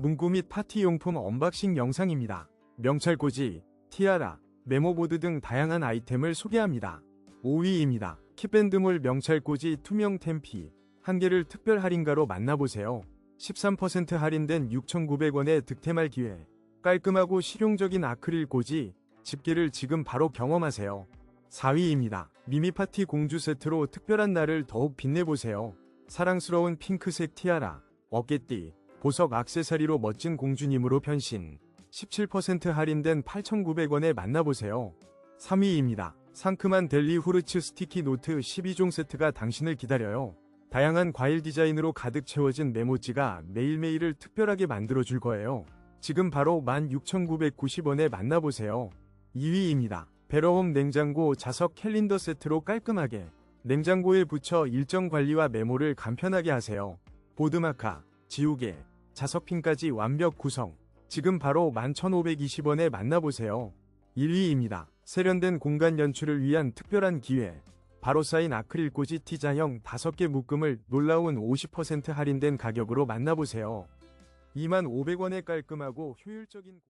문구 및 파티용품 언박싱 영상입니다. 명찰꽂이, 티아라, 메모보드 등 다양한 아이템을 소개합니다. 5위입니다. kit밴드물 명찰꽂이 투명 템피 한 개를 특별 할인가로 만나보세요. 13% 할인된 6,900원의 득템할 기회. 깔끔하고 실용적인 아크릴 꽂이 집게를 지금 바로 경험하세요. 4위입니다. 미미파티 공주 세트로 특별한 날을 더욱 빛내보세요. 사랑스러운 핑크색 티아라, 어깨띠, 보석 악세사리로 멋진 공주님으로 변신. 17% 할인된 8,900원에 만나보세요. 3위입니다. 상큼한 델리 후르츠 스티키 노트 12종 세트가 당신을 기다려요. 다양한 과일 디자인으로 가득 채워진 메모지가 매일매일을 특별하게 만들어줄 거예요. 지금 바로 16,990원에 만나보세요. 2위입니다. 베러홈 냉장고 자석 캘린더 세트로 깔끔하게 냉장고에 붙여 일정 관리와 메모를 간편하게 하세요. 보드마카, 지우개, 자석핀까지 완벽 구성. 지금 바로 11,520원에 만나보세요. 1위입니다. 세련된 공간 연출을 위한 특별한 기회. 바로 쌓인 아크릴 꽂이 T자형 5개 묶음을 놀라운 50% 할인된 가격으로 만나보세요. 25,000원의 깔끔하고 효율적인